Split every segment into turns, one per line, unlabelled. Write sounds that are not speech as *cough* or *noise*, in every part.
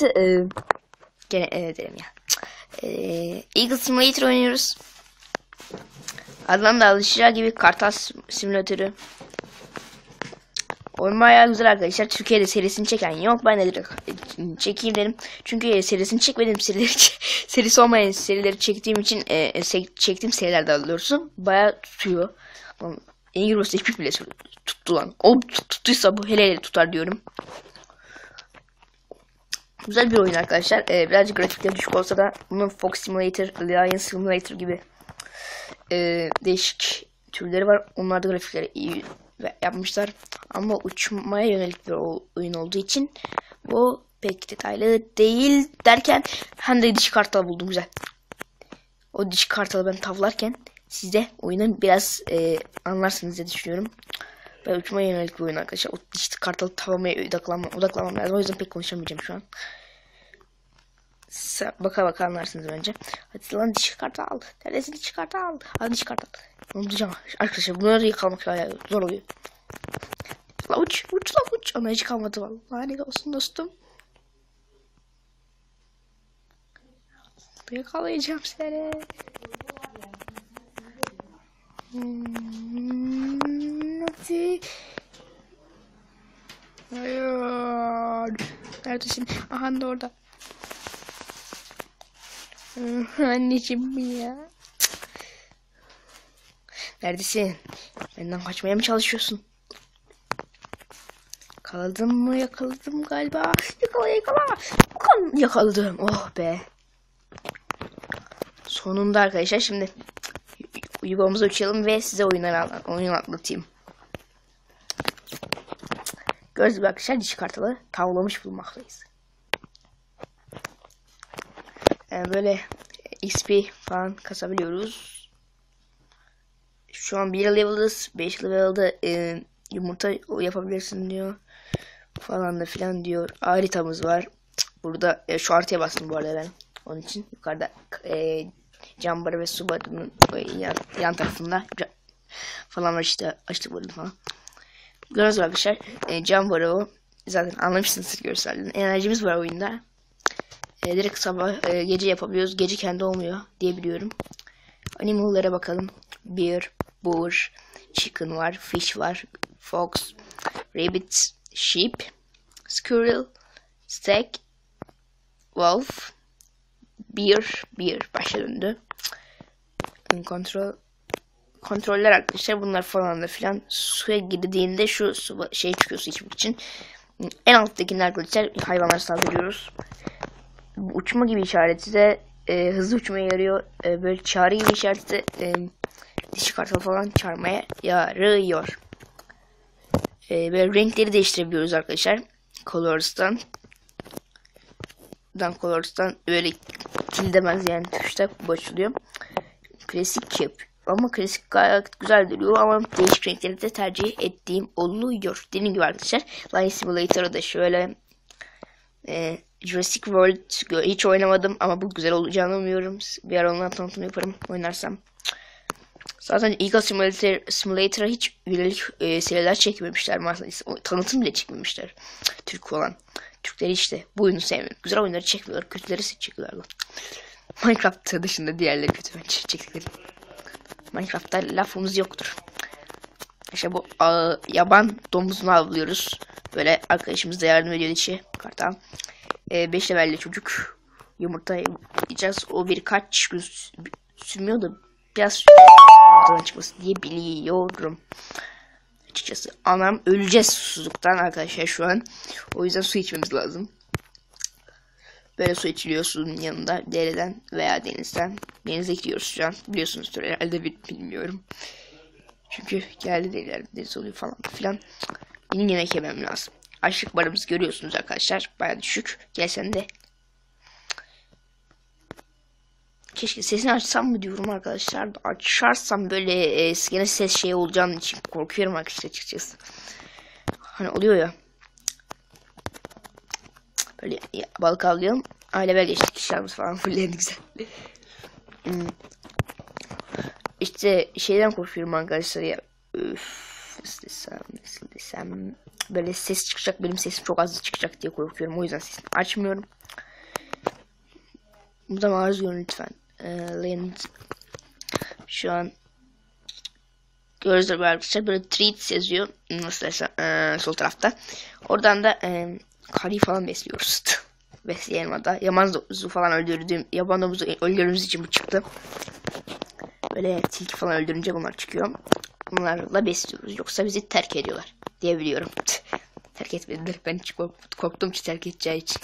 artı e, gene e, derim ya. E, Eagle Simulator oynuyoruz. Adından da alışacağı gibi kartal sim- simülatörü. Oyun bayağı güzel arkadaşlar. Türkiye'de serisini çeken yok. Ben de direkt çekeyim dedim. Çünkü serisini çekmedim. *laughs* Serileri, serisi olmayan serileri çektiğim için e, e, çektiğim seriler daha doğrusu bayağı tutuyor. Lan, En Euros'ta hiçbir bile tuttu lan. O tut- tuttuysa bu hele hele tutar diyorum. Güzel bir oyun arkadaşlar. Ee, birazcık grafikleri düşük olsa da bunun Fox Simulator, Lion Simulator gibi e, değişik türleri var. Onlar da grafikleri iyi yapmışlar. Ama uçmaya yönelik bir oyun olduğu için bu pek detaylı değil derken hem de dişi kartal buldum güzel. O dişi kartalı ben tavlarken siz de oyunun biraz e, anlarsınız diye düşünüyorum. Ben uçmaya yönelik bir oyun arkadaşlar. O dişi kartalı tavlamaya odaklanmam, odaklanmam lazım. O yüzden pek konuşamayacağım şu an. Baka baka anlarsınız bence. Hadi lan dişi kartal. Neredesin dişi kartal? Hadi dişi kartal. Unutacağım. Arkadaşlar bunları yakalamak bayağı zor oluyor. La uç, uç la uç. Ama hiç kalmadı vallahi. Lanet olsun dostum. Yakalayacağım seni. Hmm, Hadi. Hayır. Neredesin? Aha da orada. Ah, *laughs* Anneciğim ya. Neredesin? Benden kaçmaya mı çalışıyorsun? Yakaladım mı? Yakaladım galiba. Yakala yakala. Yakaladım. Oh be. Sonunda arkadaşlar şimdi yuvamıza uçalım ve size oyunları oyun anlatayım. Gördüğünüz gibi arkadaşlar dişi kartalı tavlamış bulmaktayız. Yani böyle XP falan kasabiliyoruz. Şu an 1 level'ız. 5 level'da e, yumurta yapabilirsin diyor. Falan da filan diyor. Haritamız var. Burada e, şu haritaya bastım bu arada ben. Onun için yukarıda e, Cambar ve Subaru'nun e, yan, yan tarafında falan var işte açtık burada falan. Gibi arkadaşlar e, Cambar'ı o. Zaten anlamışsınızdır görselden. Enerjimiz var oyunda. E, direkt sabah e, gece yapabiliyoruz. Gece kendi olmuyor diye biliyorum. Animal'lara bakalım. Bear, boar, chicken var, fish var, fox, rabbit, sheep, squirrel, stag, wolf, bear, bear başa döndü. Kontrol kontroller arkadaşlar bunlar falan da filan suya girdiğinde şu su şey çıkıyor su içmek için. En alttakiler arkadaşlar hayvanlar saldırıyoruz. Uçma gibi işareti de e, hızlı uçmaya yarıyor. E, böyle çağrı gibi işareti de e, dişi kartal falan çağırmaya yarıyor. E, böyle renkleri değiştirebiliyoruz arkadaşlar. Colors'tan. Dan Colors'tan böyle kil demez yani tuşta bu açılıyor. Klasik yap. Ama klasik gayet güzel duruyor ama değişik renkleri de tercih ettiğim oluyor. Dediğim gibi arkadaşlar Line Simulator'ı da şöyle e, Jurassic World hiç oynamadım ama bu güzel olacağını umuyorum. Bir ara ondan tanıtım yaparım oynarsam. Zaten Eagle Simulator, Simulator'a hiç üyelik e, seriler çekmemişler Tanıtım bile çekmemişler. Türk olan. Türkleri işte bu oyunu sevmiyor. Güzel oyunları çekmiyorlar. Kötüleri çekiyorlar. Minecraft dışında diğerleri kötü bence çektikleri. Minecraft'ta lafımız yoktur. İşte bu a, yaban domuzunu avlıyoruz. Böyle arkadaşımız da yardım ediyor dişi kartal. 5 e, levelli çocuk yumurta yiyeceğiz. O birkaç gün sü- sürmüyor da biraz yumurtadan çıkması diye biliyorum. Açıkçası anam öleceğiz susuzluktan arkadaşlar şu an. O yüzden su içmemiz lazım. Böyle su içiliyor suyun yanında dereden veya denizden. Denize gidiyoruz şu an. Biliyorsunuzdur herhalde bil- bilmiyorum. Çünkü geldi deniz oluyor falan filan. Benim yemek yemem lazım. Açlık barımızı görüyorsunuz arkadaşlar. Baya düşük. Gelsen de. Keşke sesini açsam mı diyorum arkadaşlar. Açarsam böyle e, gene ses şey olacağını için korkuyorum arkadaşlar açıkçası. Hani oluyor ya. Böyle ya, balık avlayalım. Aile bel geçtik işlerimiz falan *laughs* fullendi güzel. Hmm. İşte şeyden korkuyorum arkadaşlar ya. Üf, nasıl desem, nasıl desem. Böyle ses çıkacak. Benim sesim çok az çıkacak diye korkuyorum. O yüzden sesini açmıyorum. Bu da maruz görün lütfen. Ee, Land. Şu an Gördüğünüz arkadaşlar böyle tweets yazıyor. Nasıl desem ee, sol tarafta. Oradan da ee, karıyı falan besliyoruz. *laughs* Besleyelim hatta. Yaman domuzu falan öldürdüğüm, yaban domuzu öldürdüğümüz için bu çıktı. Böyle tilki falan öldürünce bunlar çıkıyor. Bunlarla besliyoruz. Yoksa bizi terk ediyorlar diyebiliyorum. terk etmediler. Ben hiç kork korktum ki terk edeceği için.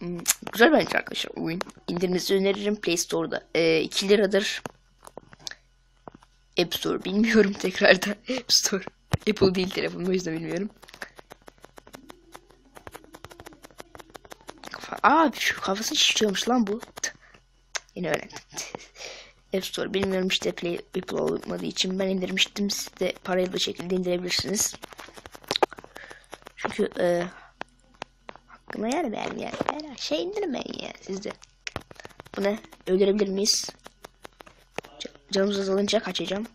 Hmm, Güzel bence arkadaşlar oyun. İndirmenizi öneririm Play Store'da. Ee, 2 liradır. App Store bilmiyorum *laughs* tekrarda. App Store. Apple değil telefonum o yüzden bilmiyorum. Kafa... Aa şu kafasını şişiyormuş lan bu. Yine öğrendim. App Store bilmiyorum işte Play Apple olmadığı için ben indirmiştim. Siz de parayla şekilde indirebilirsiniz. Çünkü e, hakkına yer yani. Her şey indirmeyin yani sizde. Bu ne? Öldürebilir miyiz? Canımız azalınca kaçacağım.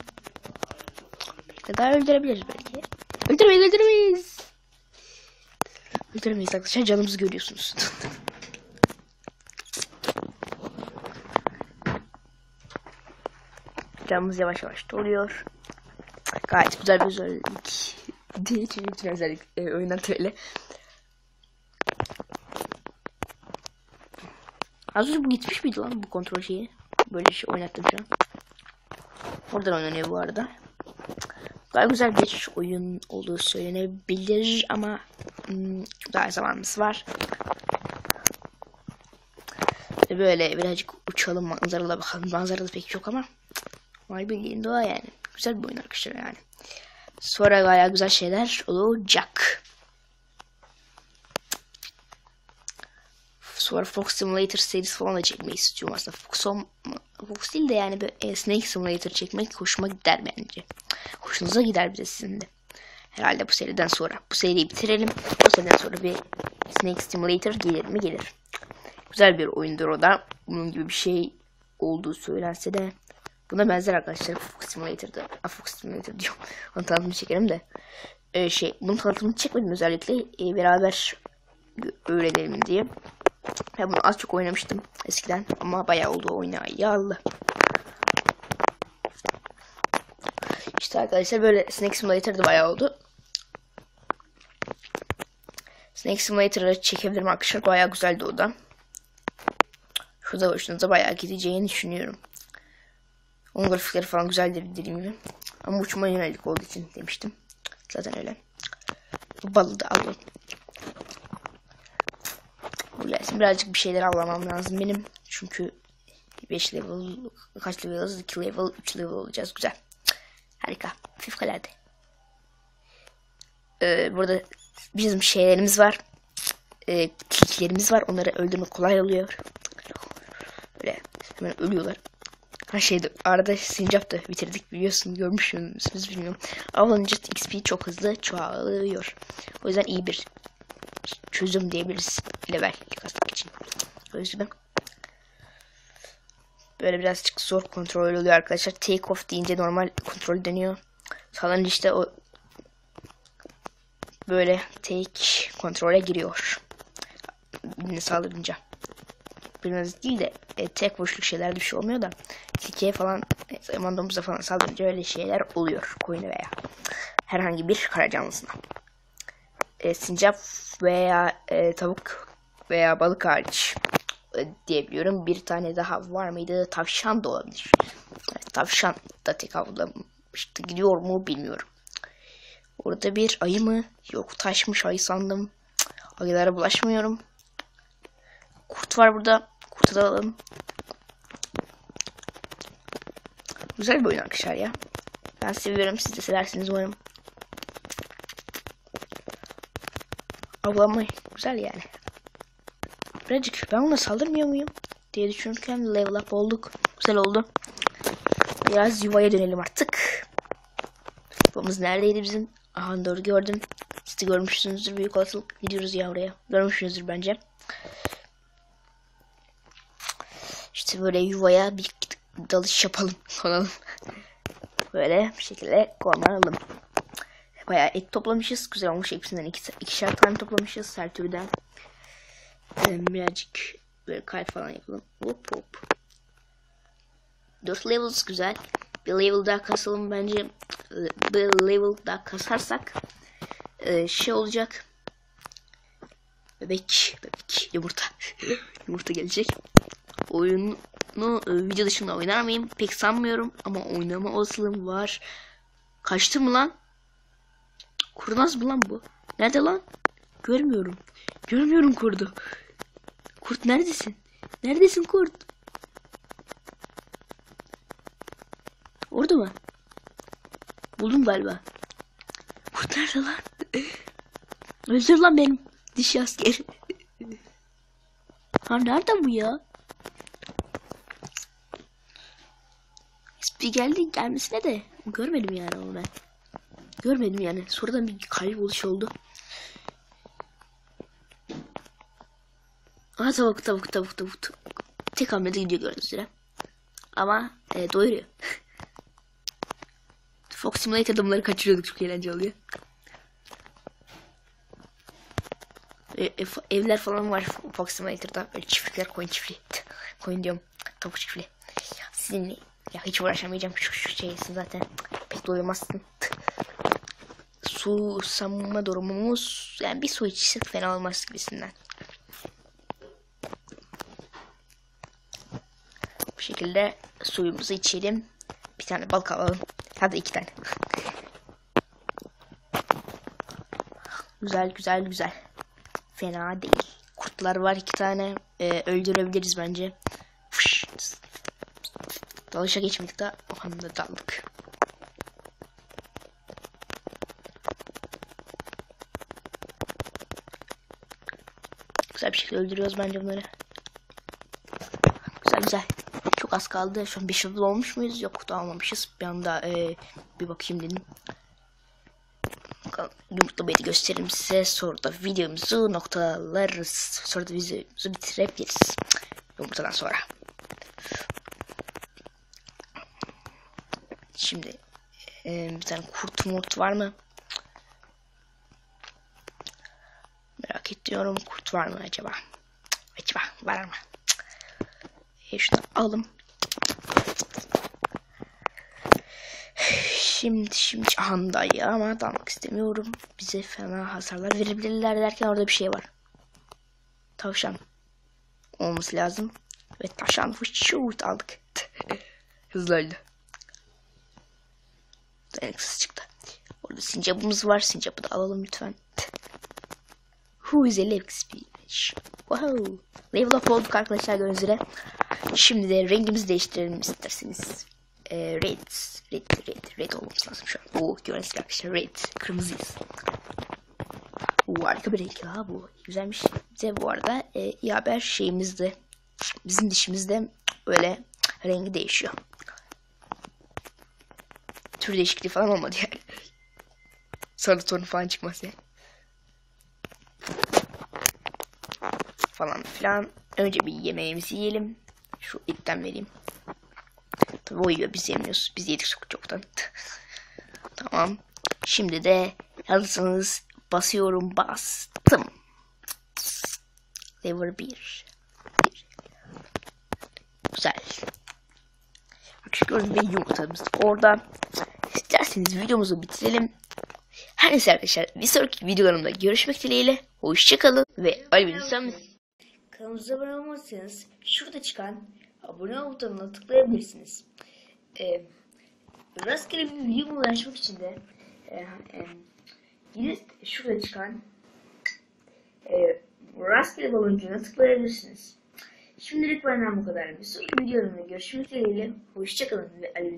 Belki daha öldürebiliriz belki. Öldüremeyiz öldüremeyiz. Öldüremeyiz arkadaşlar canımızı görüyorsunuz. *laughs* Canımız yavaş yavaş doluyor. Gayet güzel bir özellik. *laughs* Değil çünkü bütün özellik e, oyundan öyle. Az önce bu gitmiş miydi lan bu kontrol şeyi? Böyle şey oynattım şu an. Oradan oynanıyor bu arada. Gayet güzel bir oyun olduğu söylenebilir ama hmm, daha zamanımız var. Böyle birazcık uçalım manzaralı bakalım. Manzaralı pek çok ama var bildiğin doğa yani. Güzel bir oyun arkadaşlar yani. Sonra gayet güzel şeyler olacak. Sonra Fox Simulator serisi falan da çekmeyi istiyorum aslında. Fox, Fox değil de yani böyle Snake Simulator çekmek hoşuma gider bence. Hoşunuza gider bize sizin de. Herhalde bu seriden sonra. Bu seriyi bitirelim. O seriden sonra bir Snake Simulator gelir mi gelir. Güzel bir oyundur o da. Bunun gibi bir şey olduğu söylense de. Buna benzer arkadaşlar Fox Simulator'da. A, Fox Simulator diyorum. *laughs* Onu tanıtımını çekelim de. Ee, şey, bunun tanıtımını çekmedim özellikle. Ee, beraber öğrenelim diye. Ben bunu az çok oynamıştım eskiden ama bayağı oldu oynayalı. İşte arkadaşlar böyle Snake Simulator'da bayağı oldu. Snake Simulator'ı çekebilirim arkadaşlar. Bayağı güzeldi o da. Şurada hoşunuza bayağı gideceğini düşünüyorum. Onun grafikleri falan güzeldir dediğim gibi. Ama uçma yönelik olduğu için demiştim. Zaten öyle. Bu balı da alalım. Gelsin birazcık bir şeyler avlamam lazım benim. Çünkü 5 level, kaç level'ız? 2 level, 3 level olacağız. Güzel. Harika. Fevkalade. Ee, burada bizim şeylerimiz var. Ee, tilkilerimiz var. Onları öldürmek kolay oluyor. Böyle hemen ölüyorlar. Her şeyde arada sincap da bitirdik biliyorsun görmüşsünüz bilmiyorum. Avlanınca XP çok hızlı çoğalıyor. O yüzden iyi bir çözüm diyebiliriz level kasmak için. O yüzden böyle birazcık zor kontrol oluyor arkadaşlar. Take off deyince normal kontrol dönüyor. Salınca işte o böyle take kontrole giriyor. Birine saldırınca. Biraz değil de e, tek vuruşluk şeyler bir şey olmuyor da tilkiye falan e, mandomuza falan saldırınca öyle şeyler oluyor. Koyunu veya herhangi bir kara canlısına. E, sincap veya e, tavuk veya balık hariç e, diyebiliyorum. Bir tane daha var mıydı? Tavşan da olabilir. Evet, tavşan da tek avlamıştı. Gidiyor mu bilmiyorum. Orada bir ayı mı? Yok taşmış ayı sandım. Ayılara bulaşmıyorum. Kurt var burada. Alalım. Güzel bir oyun arkadaşlar ya. Ben seviyorum. Siz de seversiniz umarım. Avlanma güzel yani. Birazcık ben ona saldırmıyor muyum? diye düşünürken level up olduk. Güzel oldu. Biraz yuvaya dönelim artık. Yuvamız neredeydi bizim? Aha doğru gördüm. Siz de görmüşsünüzdür büyük olasılık. Gidiyoruz ya oraya. Görmüşsünüzdür bence. İşte böyle yuvaya bir dalış yapalım. *laughs* Konalım. Böyle bir şekilde konalım. Bayağı et toplamışız. Güzel olmuş. Hepsinden iki, ikişer tane toplamışız her türden. Ee, birazcık böyle kalp falan yapalım. Hop hop. 4 levels güzel. Bir level daha kasalım bence. Bir level daha kasarsak e, şey olacak. Bebek, bebek, yumurta. *laughs* yumurta gelecek. Oyunu e, video dışında oynar mıyım? Pek sanmıyorum ama oynama olasılığım var. Kaçtı mı lan? Kurnaz mı lan bu? Nerede lan? Görmüyorum. Görmüyorum kurdu. Kurt neredesin? Neredesin kurt? Orada mı? Buldum galiba. Kurt nerede lan? *laughs* Öldür lan benim dişi askeri. ha *laughs* nerede bu ya? Bir geldi gelmesine de görmedim yani onu ben. Görmedim yani. Sonradan bir kayboluş oldu. Aa tavuk tavuk tavuk tavuk. tavuk. Tek hamlede gidiyor gördüğünüz üzere. Ama e, doyuruyor. *laughs* Fox Simulator adamları kaçırıyorduk çok eğlenceli oluyor. E, e, evler falan var Fox Simulator'da. Böyle çiftlikler koyun çiftliği. *laughs* koyun diyorum. Tavuk çiftliği. Sizinle ya hiç uğraşamayacağım şu, şu şeysin zaten. Pek doyamazsın. Su samma durumumuz yani bir su içsek fena olmaz gibisinden. Bu şekilde suyumuzu içelim. Bir tane balık alalım. Hadi iki tane. güzel güzel güzel. Fena değil. Kurtlar var iki tane. Ee, öldürebiliriz bence. Dalışa geçmedik daha o anda daldık. Güzel bir şekilde öldürüyoruz bence bunları. Güzel güzel. Çok az kaldı. Şu an 5 yıl olmuş muyuz? Yok da almamışız. Bir anda e, bir bakayım dedim. Yumurtlamayı da göstereyim size. Sonra da videomuzu noktalarız. Sonra da videomuzu bitirebiliriz. Yumurtadan sonra. Şimdi e, bir tane kurt murt var mı? Merak ediyorum. Kurt var mı acaba? Acaba var mı? E, şunu alalım. Şimdi şimdi anda ya ama dalmak istemiyorum. Bize fena hasarlar verebilirler derken orada bir şey var. Tavşan. Olması lazım. Ve tavşan şut aldık. *laughs* Hızlı öldü. Dayanıksız çıktı. Orada sincapımız var. Sincapı da alalım lütfen. Who is a level speech? Wow. Level up olduk arkadaşlar gördüğünüz üzere. Şimdi de rengimizi değiştirelim isterseniz. Ee, red. Red, red, red olmamız lazım şu an. Oo, gördüğünüz arkadaşlar red. Kırmızıyız. Oo, harika bir renk ha bu. Güzelmiş. Bize bu arada e, iyi haber şeyimizde. Bizim dişimizde öyle rengi değişiyor tür değişikliği falan olmadı yani. Sarı tonu falan çıkmaz yani. Falan filan. Önce bir yemeğimizi yiyelim. Şu etten vereyim. Tabi o yiyor biz yemiyoruz. Biz yedik çok çoktan. *laughs* tamam. Şimdi de hazırsanız basıyorum bastım. Lever 1. Güzel. Gördüğünüz bir yumurtamız orada. İsterseniz videomuzu bitirelim. Her neyse arkadaşlar bir sonraki videolarımda görüşmek dileğiyle. Hoşçakalın ve Alvin Kanalımıza abone olmazsanız şurada çıkan abone ol butonuna tıklayabilirsiniz. Ee, rastgele bir video ulaşmak için de e, e, yine şurada çıkan e, rastgele baloncuğuna tıklayabilirsiniz. Şimdilik benden bu kadar. Bir sonraki videolarımda görüşmek dileğiyle. Hoşçakalın ve Alvin